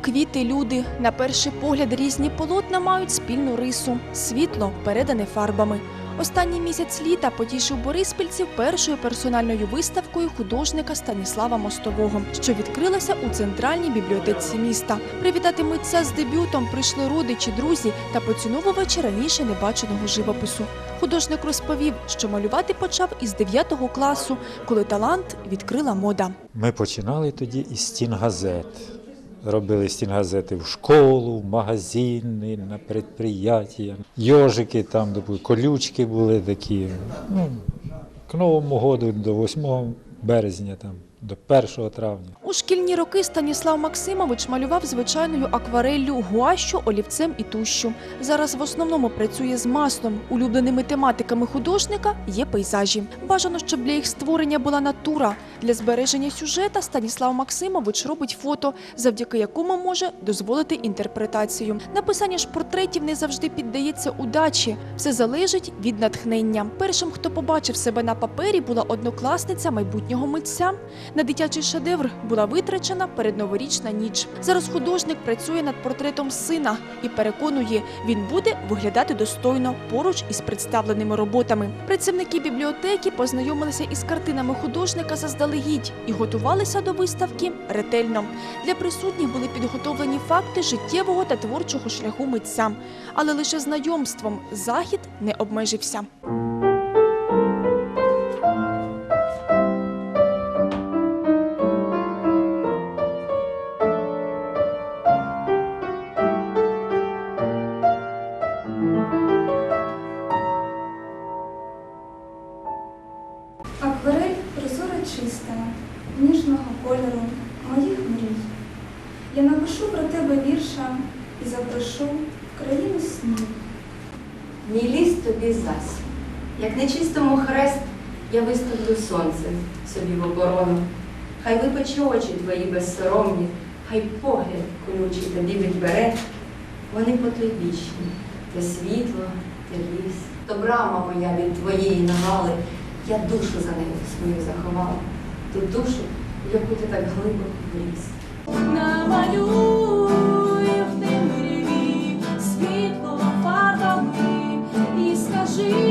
квіти, люди. На перший погляд різні полотна мають спільну рису. Світло передане фарбами. Останній місяць літа потішив бориспільців першою персональною виставкою художника Станіслава Мостового, що відкрилася у центральній бібліотеці міста. Привітати митця з дебютом прийшли родичі, друзі та поціновувачі раніше небаченого живопису. Художник розповів, що малювати почав із 9 класу, коли талант відкрила мода. Ми починали тоді із стінгазет. Робили стінгазети в школу, в магазини, на підприємства. Йожики там, колючки були такі. Ну, к Новому году до 8 березня, там, до 1 травня. У шкільні роки Станіслав Максимович малював звичайною аквареллю, гуащу, олівцем і тущу. Зараз в основному працює з маслом. Улюбленими тематиками художника є пейзажі. Бажано, щоб для їх створення була натура. Для збереження сюжета Станіслав Максимович робить фото, завдяки якому може дозволити інтерпретацію. Написання ж портретів не завжди піддається удачі. Все залежить від натхнення. Першим, хто побачив себе на папері, була однокласниця майбутнього митця. На дитячий шедевр була витрачена передноворічна ніч. Зараз художник працює над портретом сина і переконує, він буде виглядати достойно поруч із представленими роботами. Працівники бібліотеки познайомилися із картинами художника заздалегідь і готувалися до виставки ретельно. Для присутніх були підготовлені факти життєвого та творчого шляху митця, але лише знайомством захід не обмежився. Чиста, ніжного кольору моїх мрій. Я напишу про тебе вірша і запрошу в країну снів. Мій ліс тобі зась. Як нечистому хрест я виставлю сонце собі в оборону. Хай випече очі твої безсоромні, хай погляд колючий тобі відбере. Вони потойбічні, те світло, те ліс. То брама моя від твоєї навали, я душу за нею свою заховала. Ту душу, яку ти так глибоко вліз. Намалюй в темряві світло фарбами і скажи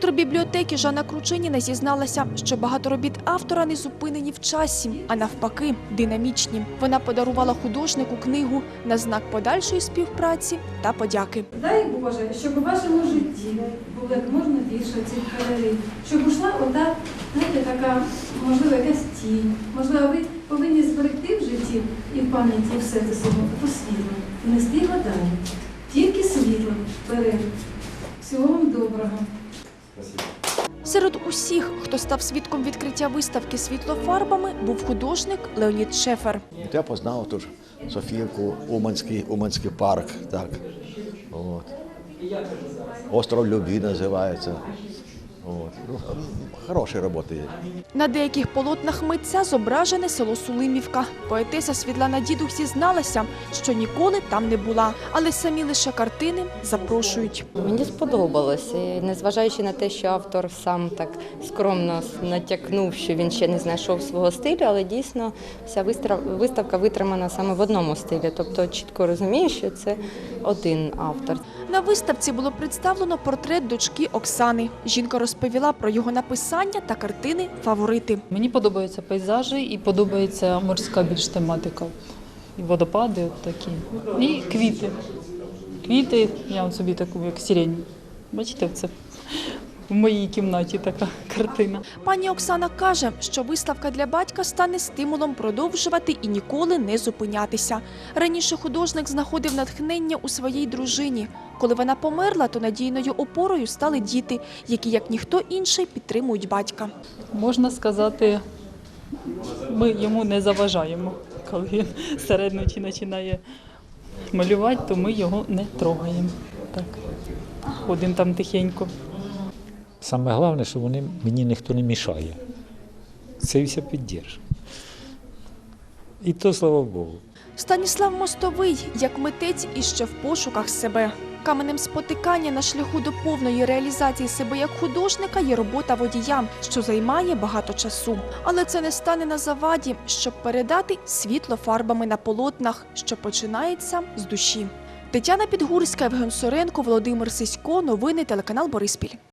Директор бібліотеки Жанна Кручиніна зізналася, що багато робіт автора не зупинені в часі, а навпаки, динамічні. Вона подарувала художнику книгу на знак подальшої співпраці та подяки. Дай Боже, щоб у вашому житті було як можна більше цих кольорів, щоб ушла ота, знаєте, така, можливо, якась тінь. Можливо, ви повинні зберегти в житті і в пам'яті і в серці своєму таку світло. І нести його далі. Тільки світло вперед. Всього вам доброго. Серед усіх, хто став свідком відкриття виставки світлофарбами, був художник Леонід Шефер. Я познав тут Софіївку, Уманський, Уманський парк. Так. От. Остров Любві називається. От. Ну, хороші роботи є. На деяких полотнах митця зображене село Сулимівка. Поетеса Світлана Дідух зізналася, що ніколи там не була, але самі лише картини запрошують. Мені сподобалось, незважаючи на те, що автор сам так скромно натякнув, що він ще не знайшов свого стилю, але дійсно вся виставка витримана саме в одному стилі. Тобто чітко розумію, що це один автор. На виставці було представлено портрет дочки Оксани. Жінка розповіла про його написання та картини фаворити. Мені подобаються пейзажі і подобається морська більш тематика. І водопади от такі. І квіти. Квіти, я собі таку, як сирень. Бачите, це в моїй кімнаті така картина. Пані Оксана каже, що виставка для батька стане стимулом продовжувати і ніколи не зупинятися. Раніше художник знаходив натхнення у своїй дружині. Коли вона померла, то надійною опорою стали діти, які, як ніхто інший, підтримують батька. Можна сказати, ми йому не заважаємо. Коли він серед ночі починає малювати, то ми його не трогаємо. Так. Ходимо там тихенько. Саме головне, що вони, мені ніхто не мішає. Це все підтримує. І то слава Богу. Станіслав Мостовий, як митець іще в пошуках себе. Каменем спотикання на шляху до повної реалізації себе як художника є робота водія, що займає багато часу. Але це не стане на заваді, щоб передати світло фарбами на полотнах, що починається з душі. Тетяна Підгурська, Євген Соренко, Володимир Сисько. Новини телеканал Бориспіль.